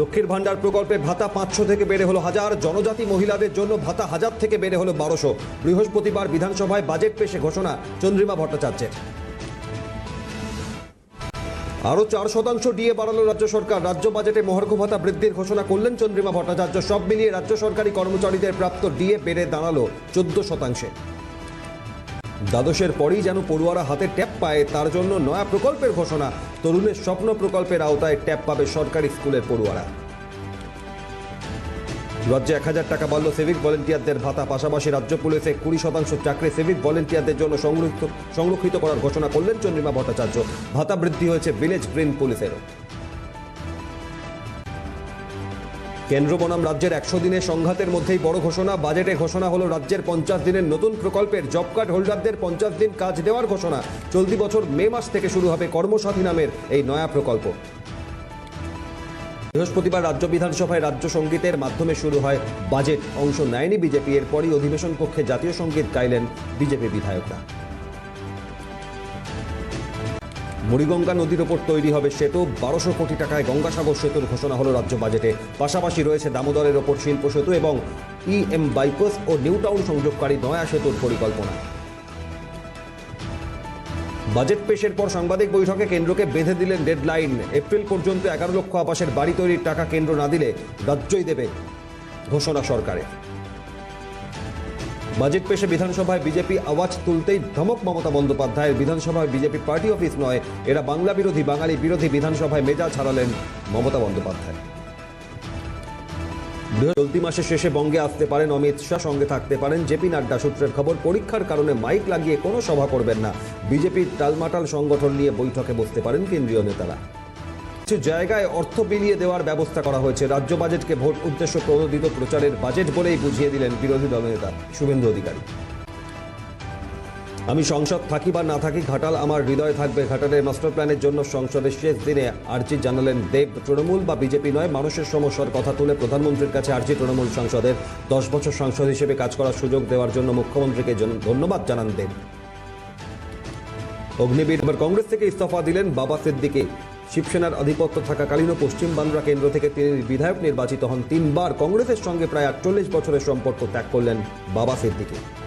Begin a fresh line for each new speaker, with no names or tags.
লক্ষ্মীর ভাণ্ডার প্রকল্পে ভাতা পাঁচশো থেকে বেড়ে হলো হাজার জনজাতি মহিলাদের জন্য ভাতা হাজার থেকে বেড়ে হলো বারোশো বৃহস্পতিবার বিধানসভায় বাজেট পেশে ঘোষণা চন্দ্রিমা ভট্টাচার্যের আরও চার শতাংশ ডিএ বাড়ালো রাজ্য সরকার রাজ্য বাজেটে মহার্ঘ ভাতা বৃদ্ধির ঘোষণা করলেন চন্দ্রিমা ভট্টাচার্য সব মিলিয়ে রাজ্য সরকারি কর্মচারীদের প্রাপ্ত ডিএ বেড়ে দাঁড়ালো চোদ্দ শতাংশে দ্বাদশের পরেই যেন পড়ুয়ারা হাতে ট্যাপ পায় তার জন্য নয়া প্রকল্পের ঘোষণা তরুণের স্বপ্ন প্রকল্পের আওতায় ট্যাপ পাবে সরকারি স্কুলের পড়ুয়ারা রাজ্যে এক হাজার টাকা বাড়ল সিভিক ভলেন্টিয়ারদের ভাতা পাশাপাশি রাজ্য পুলিশে কুড়ি শতাংশ চাকরি সিভিক ভলেন্টিয়ারদের জন্য সংরক্ষিত সংরক্ষিত করার ঘোষণা করলেন চন্দ্রিমা ভট্টাচার্য ভাতা বৃদ্ধি হয়েছে ভিলেজ গ্রিন পুলিশেরও কেন্দ্র বনাম রাজ্যের একশো দিনের সংঘাতের মধ্যেই বড় ঘোষণা বাজেটে ঘোষণা হলো রাজ্যের পঞ্চাশ দিনের নতুন প্রকল্পের জব কার্ড হোল্ডারদের পঞ্চাশ দিন কাজ দেওয়ার ঘোষণা চলতি বছর মে মাস থেকে শুরু হবে কর্মসাথী নামের এই নয়া প্রকল্প বৃহস্পতিবার রাজ্য বিধানসভায় রাজ্য সঙ্গীতের মাধ্যমে শুরু হয় বাজেট অংশ নেয়নি বিজেপি এরপরই অধিবেশন কক্ষে জাতীয় সঙ্গীত গাইলেন বিজেপি বিধায়করা বুড়িগঙ্গা নদীর ওপর তৈরি হবে সেতু বারোশো কোটি টাকায় গঙ্গাসাগর সেতুর ঘোষণা হল রাজ্য বাজেটে পাশাপাশি রয়েছে দামোদরের ওপর শিল্প সেতু এবং ই e এম বাইপাস ও নিউ টাউন সংযোগকারী নয়া সেতুর পরিকল্পনা বাজেট পেশের পর সাংবাদিক বৈঠকে কেন্দ্রকে বেঁধে দিলেন ডেডলাইন এপ্রিল পর্যন্ত এগারো লক্ষ আবাসের বাড়ি তৈরির টাকা কেন্দ্র না দিলে রাজ্যই দেবে ঘোষণা সরকারের বাজেট পেশে বিধানসভায় বিজেপি আওয়াজ তুলতেই ধমক মমতা বন্দ্যোপাধ্যায়ের বিধানসভায় বিজেপি পার্টি অফিস নয় এরা বাংলা বিরোধী বাঙালি বিরোধী বিধানসভায় মেজা ছাড়ালেন মমতা বন্দ্যোপাধ্যায় চলতি মাসের শেষে বঙ্গে আসতে পারেন অমিত শাহ সঙ্গে থাকতে পারেন জেপি নাড্ডা সূত্রের খবর পরীক্ষার কারণে মাইক লাগিয়ে কোনো সভা করবেন না বিজেপির টালমাটাল সংগঠন নিয়ে বৈঠকে বসতে পারেন কেন্দ্রীয় নেতারা কিছু জায়গায় অর্থ বিলিয়ে দেওয়ার ব্যবস্থা করা হয়েছে রাজ্য বাজেটকে ভোট উদ্দেশ্য প্রণোদিত প্রচারের বাজেট বলেই বুঝিয়ে দিলেন বিরোধী দলনেতা শুভেন্দু অধিকারী আমি সংসদ থাকি বা না থাকি ঘাটাল আমার হৃদয় থাকবে ঘাটালের মাস্টার প্ল্যানের জন্য সংসদের শেষ দিনে আর্জি জানালেন দেব তৃণমূল বা বিজেপি নয় মানুষের সমস্যার কথা তুলে প্রধানমন্ত্রীর কাছে আর্জি তৃণমূল সংসদের দশ বছর সংসদ হিসেবে কাজ করার সুযোগ দেওয়ার জন্য মুখ্যমন্ত্রীকে ধন্যবাদ জানান দেব অগ্নিবীর কংগ্রেস থেকে ইস্তফা দিলেন বাবা সিদ্দিকী শিবসেনার আধিপত্য থাকাকালীনও পশ্চিম বান্দ্রা কেন্দ্র থেকে তিনি বিধায়ক নির্বাচিত হন তিনবার কংগ্রেসের সঙ্গে প্রায় আটচল্লিশ বছরের সম্পর্ক ত্যাগ করলেন বাবা সিদ্দিকী